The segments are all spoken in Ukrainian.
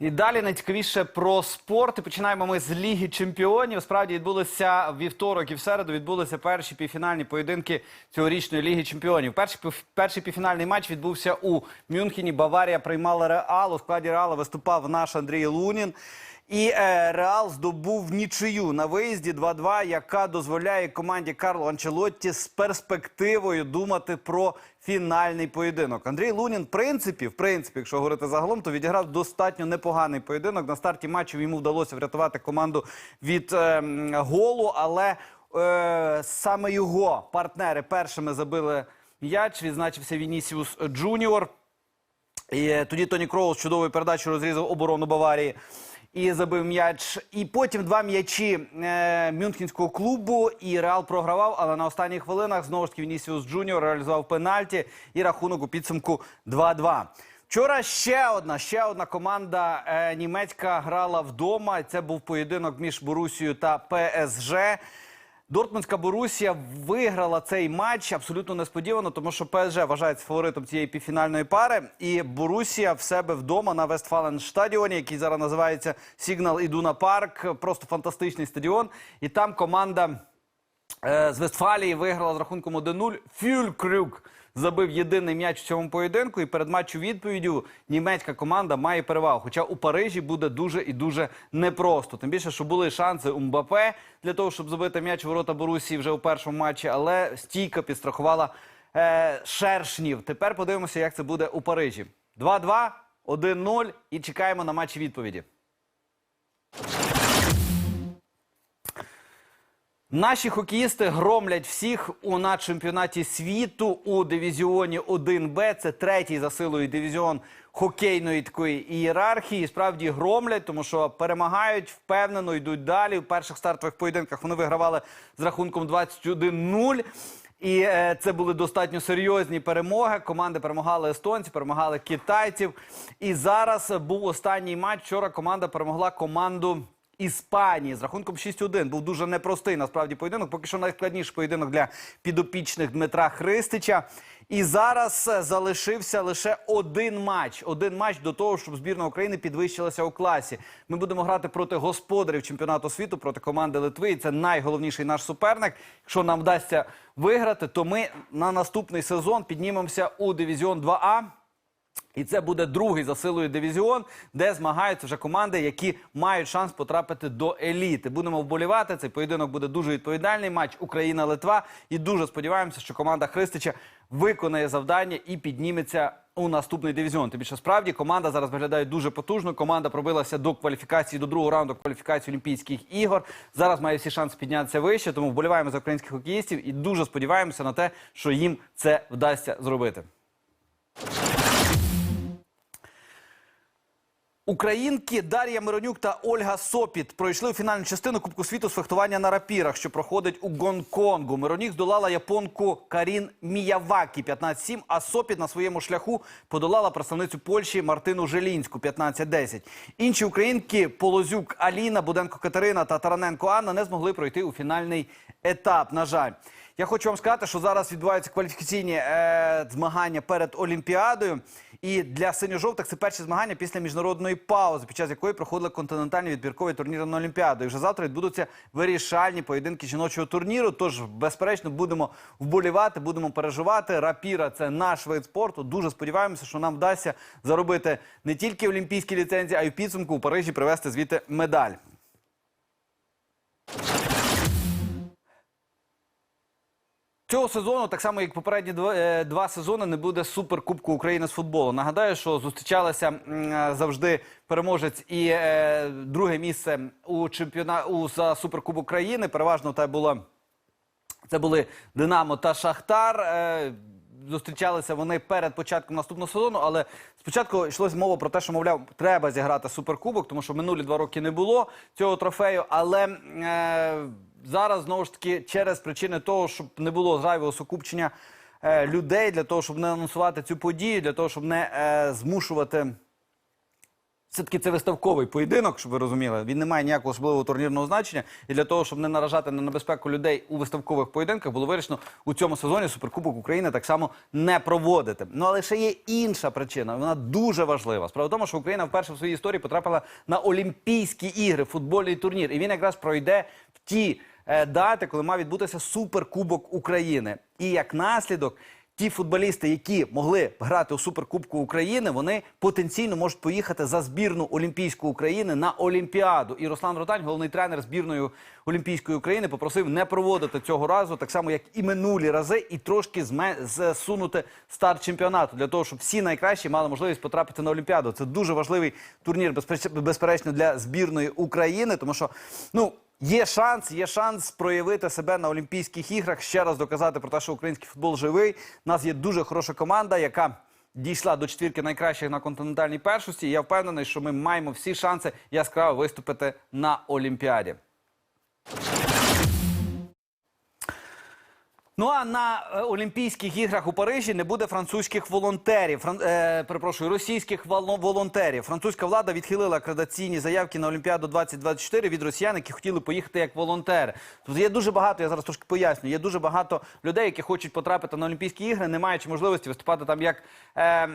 І далі найцікавіше про спорт. І починаємо ми з Ліги Чемпіонів. Справді відбулися вівторок і в середу. Відбулися перші півфінальні поєдинки цьогорічної Ліги Чемпіонів. Перший перший півфінальний матч відбувся у Мюнхені. Баварія приймала Реал. У складі Реала виступав наш Андрій Лунін. І е, Реал здобув нічию на виїзді 2-2, яка дозволяє команді Карло Анчелотті з перспективою думати про фінальний поєдинок. Андрій Лунін, в принципі, в принципі, якщо говорити загалом, то відіграв достатньо непоганий поєдинок. На старті матчу йому вдалося врятувати команду від е, голу, але е, саме його партнери першими забили м'яч. Відзначився Вінісіус Джуніор. І е, тоді Тоні Кроус чудовою передачею розрізав оборону Баварії і забив м'яч. І потім два м'ячі е, Мюнхенського клубу. І Реал програвав, але на останніх хвилинах знову ж таки Вінісіус Джуніор реалізував пенальті і рахунок у підсумку 2-2. Вчора ще одна, ще одна команда е, німецька грала вдома. Це був поєдинок між Борусією та ПСЖ. Дортмундська Борусія виграла цей матч абсолютно несподівано, тому що ПСЖ вважається фаворитом цієї півфінальної пари. І Борусія в себе вдома на Вестфален-стадіоні, який зараз називається Сігнал Ідуна Парк. Просто фантастичний стадіон. І там команда е, з Вестфалії виграла з рахунком 1-0. Фюлькрюк забив єдиний м'яч в цьому поєдинку. І перед матчем відповіддю німецька команда має перевагу. Хоча у Парижі буде дуже і дуже непросто. Тим більше, що були шанси у Мбапе для того, щоб забити м'яч у ворота Борусії вже у першому матчі, але стійка підстрахувала е, шершнів. Тепер подивимося, як це буде у Парижі. 2-2, 1-0 і чекаємо на матчі відповіді. Наші хокеїсти громлять всіх у на чемпіонаті світу у дивізіоні 1Б. Це третій за силою дивізіон хокейної такої ієрархії. Справді громлять, тому що перемагають, впевнено йдуть далі. У перших стартових поєдинках вони вигравали з рахунком 21-0. І е, це були достатньо серйозні перемоги. Команди перемагали естонців, перемагали китайців. І зараз був останній матч. Вчора команда перемогла команду. Іспанії з рахунком 6-1 був дуже непростий насправді поєдинок. Поки що найскладніший поєдинок для підопічних Дмитра Христича. І зараз е, залишився лише один матч. Один матч до того, щоб збірна України підвищилася у класі. Ми будемо грати проти господарів чемпіонату світу, проти команди Литви. І це найголовніший наш суперник. Якщо нам вдасться виграти, то ми на наступний сезон піднімемося у дивізіон 2А. І це буде другий за силою дивізіон, де змагаються вже команди, які мають шанс потрапити до еліти. Будемо вболівати. Цей поєдинок буде дуже відповідальний матч Україна-Литва. І дуже сподіваємося, що команда Христича виконає завдання і підніметься у наступний дивізіон. Тим більше справді команда зараз виглядає дуже потужно. Команда пробилася до кваліфікації до другого раунду кваліфікації Олімпійських ігор. Зараз має всі шанси піднятися вище. Тому вболіваємо за українських хокеїстів і дуже сподіваємося на те, що їм це вдасться зробити. Українки Дар'я Миронюк та Ольга Сопіт пройшли у фінальну частину Кубку світу з фехтування на рапірах, що проходить у Гонконгу. Миронюк здолала японку Карін Міявакі 15-7, а Сопіт на своєму шляху подолала представницю Польщі Мартину Желінську 15-10. Інші українки Полозюк Аліна, Буденко Катерина та Тараненко Анна не змогли пройти у фінальний етап. На жаль. Я хочу вам сказати, що зараз відбуваються кваліфікаційні е, змагання перед Олімпіадою. І для синьо-жовтих це перші змагання після міжнародної паузи, під час якої проходили континентальні відбіркові турніри на Олімпіаду. І вже завтра відбудуться вирішальні поєдинки жіночого турніру. Тож, безперечно, будемо вболівати, будемо переживати. Рапіра це наш вид спорту. Дуже сподіваємося, що нам вдасться заробити не тільки олімпійські ліцензії, а й в підсумку у Парижі привезти звідти медаль. Цього сезону, так само як попередні два, е, два сезони, не буде суперкубку України з футболу. Нагадаю, що зустрічалися е, завжди переможець і е, друге місце у чемпіона у за суперкубок країни. Переважно це було це були Динамо та Шахтар. Зустрічалися вони перед початком наступного сезону, але спочатку йшлося мова про те, що мовляв, треба зіграти суперкубок, тому що минулі два роки не було цього трофею. Але зараз знову ж таки через причини того, щоб не було зайвого сукупчення е, людей для того, щоб не анонсувати цю подію, для того, щоб не е, змушувати Все-таки це виставковий поєдинок, щоб ви розуміли. Він не має ніякого особливого турнірного значення. І для того, щоб не наражати на небезпеку людей у виставкових поєдинках, було вирішено у цьому сезоні Суперкубок України так само не проводити. Ну але ще є інша причина. Вона дуже важлива. Справа в тому, що Україна вперше в своїй історії потрапила на Олімпійські ігри, футбольний турнір. І він якраз пройде в ті е, дати, коли мав відбутися Суперкубок України. І як наслідок. Ті футболісти, які могли грати у Суперкубку України, вони потенційно можуть поїхати за збірну Олімпійську України на Олімпіаду. І Руслан Ротань, головний тренер збірної Олімпійської України, попросив не проводити цього разу, так само як і минулі рази, і трошки зсунути старт чемпіонату для того, щоб всі найкращі мали можливість потрапити на Олімпіаду. Це дуже важливий турнір, безперечно, для збірної України, тому що ну. Є шанс, є шанс проявити себе на Олімпійських іграх, ще раз доказати про те, що український футбол живий. У нас є дуже хороша команда, яка дійшла до четвірки найкращих на континентальній першості. Я впевнений, що ми маємо всі шанси яскраво виступити на Олімпіаді. Ну а на е, Олімпійських іграх у Парижі не буде французьких волонтерів. Фран... Е, перепрошую, російських волонтерів. Французька влада відхилила акредитаційні заявки на Олімпіаду 2024 від росіян, які хотіли поїхати як волонтери. Тобто є дуже багато, я зараз трошки поясню. Є дуже багато людей, які хочуть потрапити на Олімпійські ігри, не маючи можливості виступати там як, е,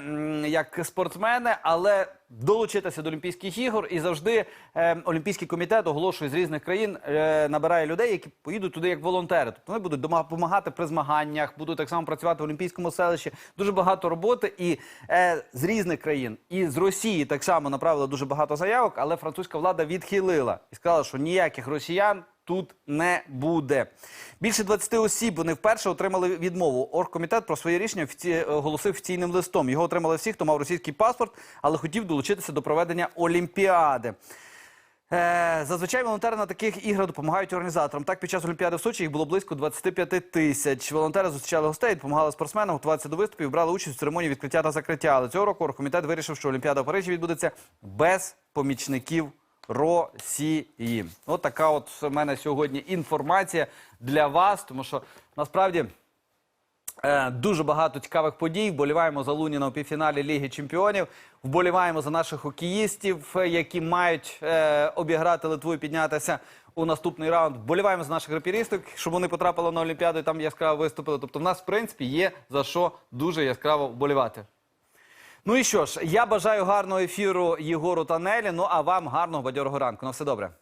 як спортсмени, але долучитися до Олімпійських ігор. І завжди е, Олімпійський комітет оголошує з різних країн, е, набирає людей, які поїдуть туди як волонтери. Тобто вони будуть допомагати при змаганнях, будуть так само працювати в Олімпійському селищі. Дуже багато роботи. І е, з різних країн, і з Росії так само направили дуже багато заявок, але французька влада відхилила і сказала, що ніяких росіян. Тут не буде. Більше 20 осіб вони вперше отримали відмову. Оргкомітет про своє рішення офіці- оголосив офіційним листом. Його отримали всі, хто мав російський паспорт, але хотів долучитися до проведення Олімпіади. Е, зазвичай волонтери на таких іграх допомагають організаторам. Так, під час Олімпіади в Сочі їх було близько 25 тисяч. Волонтери зустрічали гостей, допомагали спортсменам готуватися до виступів, брали участь у церемонії відкриття та закриття. Але цього року оргкомітет вирішив, що Олімпіада в Парижі відбудеться без помічників Росії. От така от в мене сьогодні інформація для вас, тому що насправді. Е, Дуже багато цікавих подій. Вболіваємо за Луніна у півфіналі Ліги Чемпіонів. Вболіваємо за наших хокеїстів, які мають е, обіграти Литву і піднятися у наступний раунд. Вболіваємо за наших граперісток, щоб вони потрапили на Олімпіаду і там яскраво виступили. Тобто, в нас, в принципі, є за що дуже яскраво вболівати. Ну і що ж, я бажаю гарного ефіру Єгору та Нелі. Ну а вам гарного бадьорого ранку. На все добре.